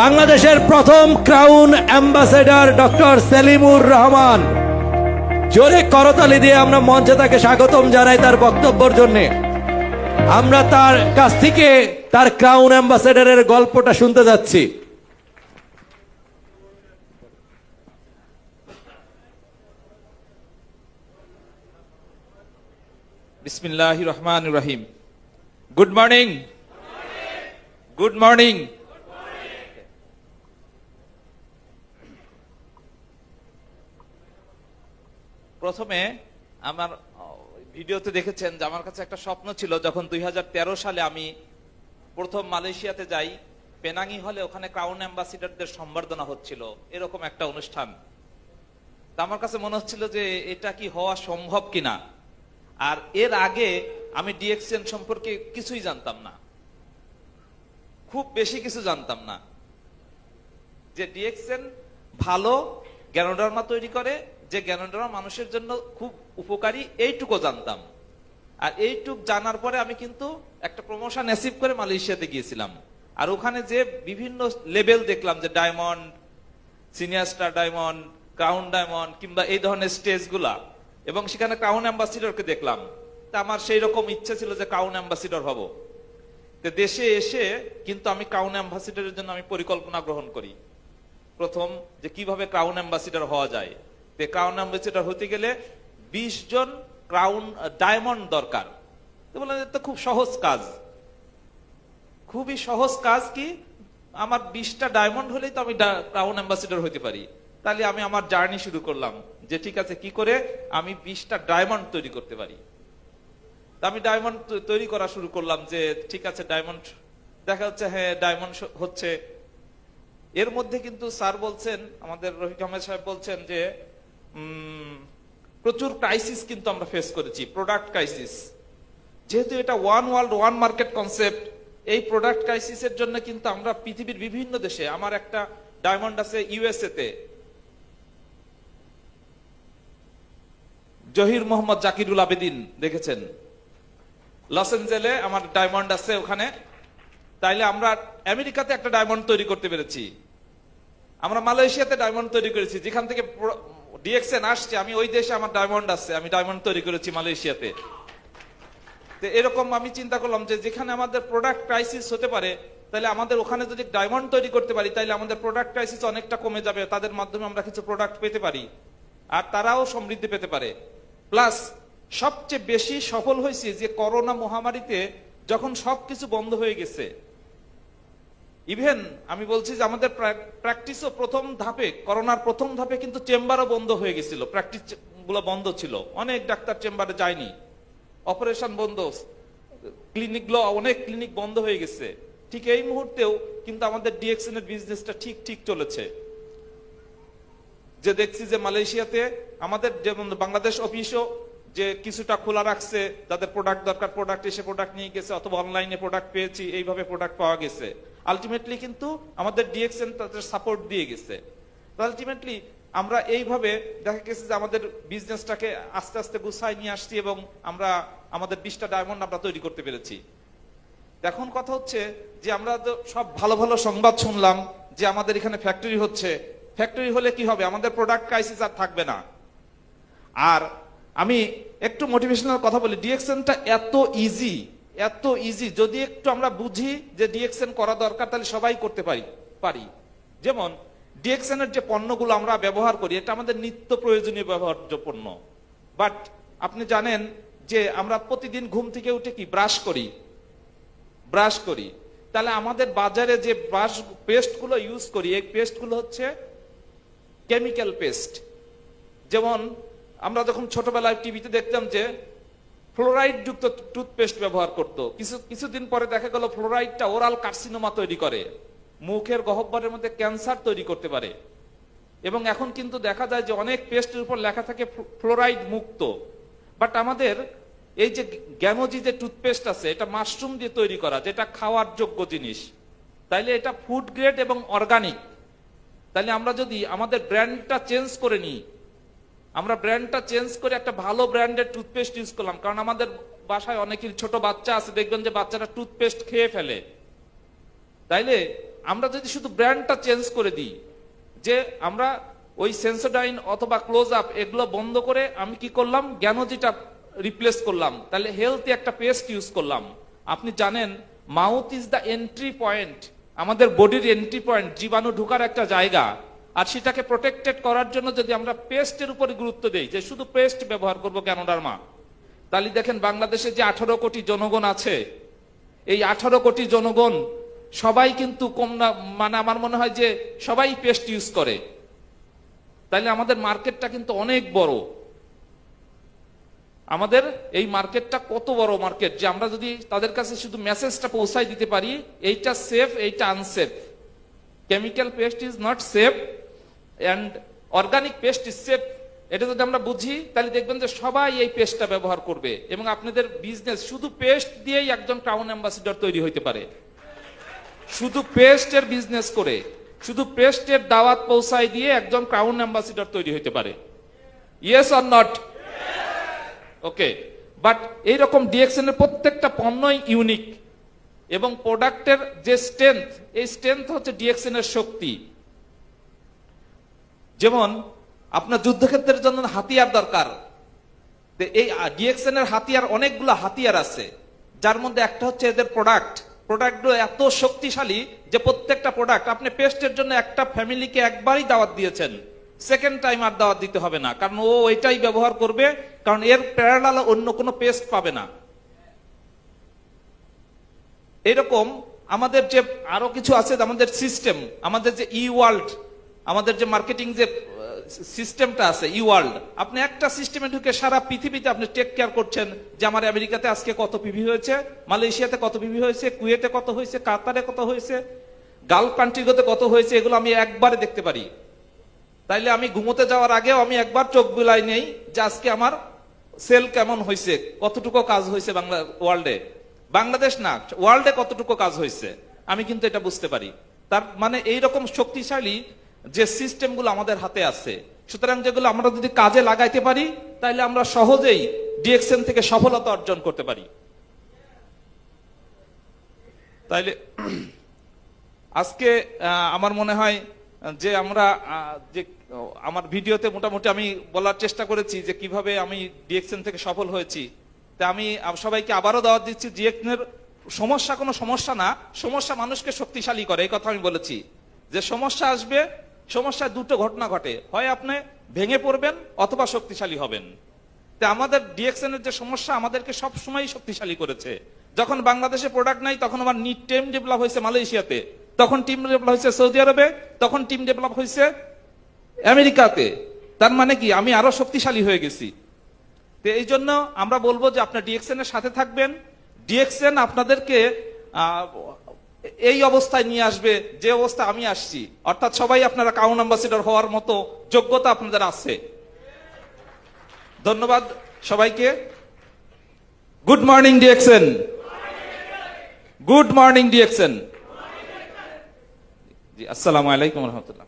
বাংলাদেশের প্রথম crown ambassador doctor Selimur Rahman. জোরে করতালি দিয়ে আমরা মঞ্চে তাকে স্বাগতম জানাই তার বক্তব্যের জন্য। আমরা তার কাছ থেকে তার ক্রাউন অ্যাম্বাসেডরের গল্পটা শুনতে যাচ্ছি। বিসমিল্লাহ রহমান রহিম। Good morning. Good morning. প্রথমে আমার ভিডিওতে দেখেছেন যে আমার কাছে একটা স্বপ্ন ছিল, যখন দুই হাজার তেরো সালে আমি প্রথম মালয়েশিয়াতে যাই, পেনাঙ্গি হলে ওখানে ক্রাউন অ্যাম্বাসিডারদের সম্বর্ধনা হচ্ছিল, এরকম একটা অনুষ্ঠান। তা আমার কাছে মনে হচ্ছিল যে এটা কি হওয়া সম্ভব কিনা? আর এর আগে আমি ডিএক্সএন সম্পর্কে কিছুই জানতাম না। খুব বেশি কিছু জানতাম না। যে ডিএক্সএন ভালো জ্ঞানোডার্মা তৈরি করে যে জ্ঞানোডার্মা মানুষের জন্য খুব উপকারী, এইটুকু জানতাম। আর এইটুক জানার পরে আমি কিন্তু একটা প্রমোশন অ্যাসিভ করে মালয়েশিয়াতে গিয়েছিলাম। আর ওখানে যে বিভিন্ন লেভেল দেখলাম যে diamond senior star diamond crown diamond কিংবা এই ধরনের স্টেজগুলা এবং সেখানে ক্রাউন অ্যাম্বাসিডরকে দেখলাম। তা আমার সেই রকম ইচ্ছে ছিল যে ক্রাউন অ্যাম্বাসিডর হব। তো দেশে এসে কিন্তু আমি ক্রাউন অ্যাম্বাসিডরের জন্য আমি পরিকল্পনা গ্রহণ করি। প্রথম যে কীভাবে ক্রাউন অ্যাম্বাসিডর হওয়া যায়। তো অ্যাম্বাসিডর হতে গেলে বিশ জন ক্রাউন ডায়মন্ড দরকার। বললাম তো খুব সহজ কাজ। খুবই সহজ কাজ কি, আমার বিশটা ডায়মন্ড হলেই তো আমি ক্রাউন অ্যাম্বাসিডর হতে পারি। তাহলে আমি আমার জার্নি শুরু করলাম, যে ঠিক আছে, কি করে আমি বিশটা ডায়মন্ড তৈরি করতে পারি। আমি ডায়মন্ড তৈরি করা শুরু করলাম যে, ঠিক আছে ডায়মন্ড দেখা যাচ্ছে হ্যাঁ ডায়মন্ড হচ্ছে। এর মধ্যে কিন্তু স্যার বলছেন, আমাদের রফিক আহমেদ সাহেব বলছেন যে প্রচুর ক্রাইসিস কিন্তু আমরা ফেস করেছি প্রোডাক্ট ক্রাইসিস যেহেতু এটা one world one market concept এই প্রোডাক্ট ক্রাইসিসের জন্য কিন্তু আমরা পৃথিবীর বিভিন্ন দেশে, আমার একটা ডায়মন্ড আছে ইউএসএ তে। জহির মোহাম্মদ জাকিরুল আবেদিন, দেখেছেন? লস এঞ্জেলে আমার ডায়মন্ড আছে ওখানে। তাইলে আমরা আমেরিকাতে একটা ডায়মন্ড তৈরি করতে পেরেছি। আমরা মালয়েশিয়াতে ডায়মন্ড তৈরি করেছি, যেখান থেকে ডিএক্সএন আসছে, আমি ওই দেশে আমার ডায়মন্ড আছে, আমি ডায়মন্ড তৈরি করেছি মালয়েশিয়াতে। তো এরকম আমি চিন্তা করলাম যে যেখানে আমাদের প্রোডাক্ট ক্রাইসিস হতে পারে, তাহলে আমাদের ওখানে যদি ডায়মন্ড তৈরি করতে পারি, তাহলে আমাদের প্রোডাক্ট ক্রাইসিস অনেকটা কমে যাবে, তাদের মাধ্যমে আমরা কিছু প্রোডাক্ট পেতে পারি, আর তারাও সমৃদ্ধি পেতে পারে। প্লাস সবচেয়ে বেশি সফল হয়েছে যে করোনা মহামারীতে যখন সবকিছু বন্ধ হয়ে গেছে ইভেন আমি বলছি যে আমাদের প্র্যাকটিসও প্রথম ধাপে, করোনার প্রথম ধাপে কিন্তু চেম্বারও বন্ধ হয়ে গেছিল। প্র্যাকটিসগুলো বন্ধ ছিল। অনেক ডাক্তার চেম্বারে যায়নি। অপারেশন বন্ধ। ক্লিনিকগুলো, অনেক ক্লিনিক বন্ধ হয়ে গেছে। ঠিক এই মুহূর্তেও কিন্তু আমাদের ডিএক্সএন এর বিজনেসটা ঠিক ঠিক চলেছে। যে দেখছি যে মালয়েশিয়াতে আমাদের যেমন বাংলাদেশ অফিসও যে কিছুটা খোলা রাখছে যাদের প্রোডাক্ট দরকার প্রোডাক্ট এসে প্রোডাক্ট নিয়ে গেছে, অথবা অনলাইনে প্রোডাক্ট পেয়েছি, এইভাবে প্রোডাক্ট পাওয়া গেছে। আলটিমেটলি কিন্তু আমাদের ডিএক্সএন তাদের সাপোর্ট দিয়ে গেছে। আলটিমেটলি আমরা এইভাবে দেখা গেছে যে আমাদের বিজনেসটাকে আস্তে আস্তে গুছাই নিয়ে আসছি এবং আমরা আমাদের বিশটা ডায়মন্ড আমরা তৈরি করতে পেরেছি। এখন কথা হচ্ছে যে আমরা তো সব ভালো ভালো সংবাদ শুনলাম যে আমাদের এখানে ফ্যাক্টরি হচ্ছে। ফ্যাক্টরি হলে কি হবে? আমাদের প্রোডাক্ট ক্রাইসিস আর থাকবে না। আর আমি একটু মোটিভেশনাল কথা বলি ডিএক্সএনটা এত ইজি এত ইজি যদি একটু আমরা বুঝি যে ডিএক্সএন করা দরকার, তাহলে সবাই করতে পারি পারি। যেমন ডিএক্সএন এর যে পণ্যগুলো আমরা ব্যবহার করি, এটা আমাদের নিত্য প্রয়োজনীয় ব্যবহার্য পণ্য। বাট আপনি জানেন যে আমরা প্রতিদিন ঘুম থেকে উঠে কি ব্রাশ করি। ব্রাশ করি। তাহলে আমাদের বাজারে যে ব্রাশ পেস্টগুলো ইউজ করি, এই পেস্টগুলো হচ্ছে কেমিক্যাল পেস্ট যেমন, আমরা যখন ছোটবেলায় টিভিতে দেখতাম যে ফ্লোরাইড যুক্ত টুথপেস্ট ব্যবহার করত। কিছু, কিছুদিন পরে দেখা গেল ফ্লোরাইডটা ওরাল কার্সিনোমা তৈরি করে। মুখের গহব্বরের মধ্যে ক্যান্সার তৈরি করতে পারে। এবং এখন কিন্তু দেখা যায় যে অনেক পেস্টের উপর লেখা থাকে ফ্লোরাইড মুক্ত। বাট আমাদের এই যে গ্যামোজি যে টুথপেস্ট আছে, এটা মাশরুম দিয়ে তৈরি করা, যেটা খাওয়ার যোগ্য জিনিস। তাইলে এটা ফুড গ্রেড এবং অর্গানিক। তাহলে আমরা যদি আমাদের ব্র্যান্ডটা চেঞ্জ করে নিই আমরা ব্র্যান্ডটা চেঞ্জ করে একটা ভালো ব্র্যান্ডের টুথপেস্ট ইউজ করলাম। কারণ আমাদের বাসায় অনেকের ছোট বাচ্চা আছে, দেখবেন যে বাচ্চারা টুথপেস্ট খেয়ে ফেলে। তাইলে আমরা যদি শুধু ব্র্যান্ডটা চেঞ্জ করে দিই, যে আমরা ওই সেন্সোডাইন অথবা ক্লোজ আপ এগুলো বন্ধ করে আমি কি করলাম? জ্ঞানজিটা রিপ্লেস করলাম। তাহলে হেলথি একটা পেস্ট ইউজ করলাম। আপনি জানেন mouth is the entry point আমাদের বডির এন্ট্রি পয়েন্ট জীবাণু ঢোকার একটা জায়গা। আর সেটাকে প্রোটেক্টেড করার জন্য যদি আমরা পেস্টের উপরে গুরুত্ব দেই, যে শুধু পেস্ট ব্যবহার করব ক্যানোডারমা তাহলে দেখেন বাংলাদেশে যে আঠারো কোটি জনগণ আছে, এই আঠারো কোটি জনগণ সবাই কিন্তু কম না মানে আমার মনে হয় যে সবাই পেস্ট ইউজ করে। তাইলে আমাদের মার্কেটটা কিন্তু অনেক বড়। আমাদের এই মার্কেটটা কত বড় মার্কেট? যে আমরা যদি তাদের কাছে শুধু মেসেজটা পৌঁছাই দিতে পারি, এইটা সেফ এইটা unsafe chemical paste is not safe and organic paste is safe এটা যদি আমরা বুঝি তাহলে দেখবেন যে সবাই এই পেস্টটা ব্যবহার করবে এবং আপনাদের বিজনেস শুধু পেস্ট দিয়েই একজন টাউন অ্যাম্বাসিডর তৈরি হইতে পারে। শুধু পেস্টের বিজনেস করে শুধু পেস্টের দাওয়াত পৌঁছায় দিয়ে একজন ক্রাউন অ্যাম্বাসিডর তৈরি হইতে পারে। Yes or not okay but এইরকম ডিএক্সএন এর প্রত্যেকটা পণ্যই ইউনিক এবং প্রোডাক্টের যে স্ট্রেংথ, এই স্ট্রেংথ হচ্ছে ডিএক্সএন এর শক্তি। যেমন, আপনার যুদ্ধক্ষেত্রের জন্য হাতিয়ার দরকার। এই ডিএক্সএন এর হাতিয়ার, অনেকগুলো হাতিয়ার আছে। যার মধ্যে একটা হচ্ছে এদের প্রোডাক্ট। প্রোডাক্টগুলো এত শক্তিশালী যে প্রত্যেকটা প্রোডাক্ট, আপনি পেস্টের জন্য একটা ফ্যামিলিকে একবারই দাওয়াত দিয়েছেন। সেকেন্ড টাইম আর দাওয়াত দিতে হবে না। কারণ ও এটাই ব্যবহার করবে, কারণ এর প্যারালাল অন্য কোনো পেস্ট পাবে না। এরকম আমাদের যে আরও কিছু আছে, আমাদের সিস্টেম আমাদের যে ই ওয়ার্ল্ড আমাদের যে মার্কেটিং যে সিস্টেমটা আছে ই ওয়ার্ল্ড আপনি একটা সিস্টেমে ঢুকে সারা পৃথিবীতে আপনি টেক কেয়ার করছেন যে আমার আমেরিকাতে আজকে কত পিভি হয়েছে, মালয়েশিয়াতে কত পিভি হয়েছে, কুয়েতে কত হয়েছে, কাতারে কত হয়েছে গালফ কান্ট্রিগুলোতে কত হয়েছে, এগুলো আমি একবারে দেখতে পারি। তাইলে আমি ঘুমোতে যাওয়ার আগেও আমি একবার চোখ বুলাই নেই যে আজকে আমার সেল কেমন হয়েছে কতটুকু কাজ হয়েছে বাংলা ওয়ার্ল্ডে বাংলাদেশ না, ওয়ার্ল্ডে কতটুকু কাজ হয়েছে, আমি কিন্তু এটা বুঝতে পারি। তার মানে এই রকম শক্তিশালী যে সিস্টেমগুলো আমাদের হাতে আছে, সুতরাং যেগুলো আমরা যদি কাজে লাগাইতে পারি তাহলে আমরা সহজেই ডিএক্সএন থেকে সফলতা অর্জন করতে পারি। তাইলে, আজকে আমার মনে হয়, যে আমরা যে, আমার ভিডিওতে মোটামুটি আমি বলার চেষ্টা করেছি যে কীভাবে আমি ডিএক্সএন থেকে সফল হয়েছি। তা আমি সবাইকে আবারও দাওয়াত দিচ্ছি ডিএক্সএন এর সমস্যা কোনো সমস্যা না, সমস্যা মানুষকে শক্তিশালী করে, এই কথা আমি বলেছি। যে সমস্যা আসবে, সমস্যায় দুটো ঘটনা ঘটে। হয় আপনি ভেঙে পড়বেন অথবা শক্তিশালী হবেন। তা আমাদের ডিএক্সএন এর যে সমস্যা, আমাদেরকে সব সময় শক্তিশালী করেছে। যখন বাংলাদেশে প্রোডাক্ট নাই, তখন আমার নিট টিম ডেভেলপ হয়েছে মালয়েশিয়াতে। তখন টিম ডেভেলপ হয়েছে সৌদি আরবে, তখন টিম ডেভেলপ হয়েছে আমেরিকাতে। তার মানে কি? আমি আরও শক্তিশালী হয়ে গেছি। তো এই জন্য আমরা বলব যে আপনার ডিএক্সএন এর সাথে থাকবেন। ডিএক্সএন আপনাদেরকে এই অবস্থায় নিয়ে আসবে, যে অবস্থা আমি আসছি। অর্থাৎ সবাই আপনারা কাউন অ্যাম্বাসিডর হওয়ার মতো যোগ্যতা আপনাদের আছে। ধন্যবাদ সবাইকে। Good morning DXN good morning DXN জি, আসসালামু আলাইকুম রহমতুল্লাহ।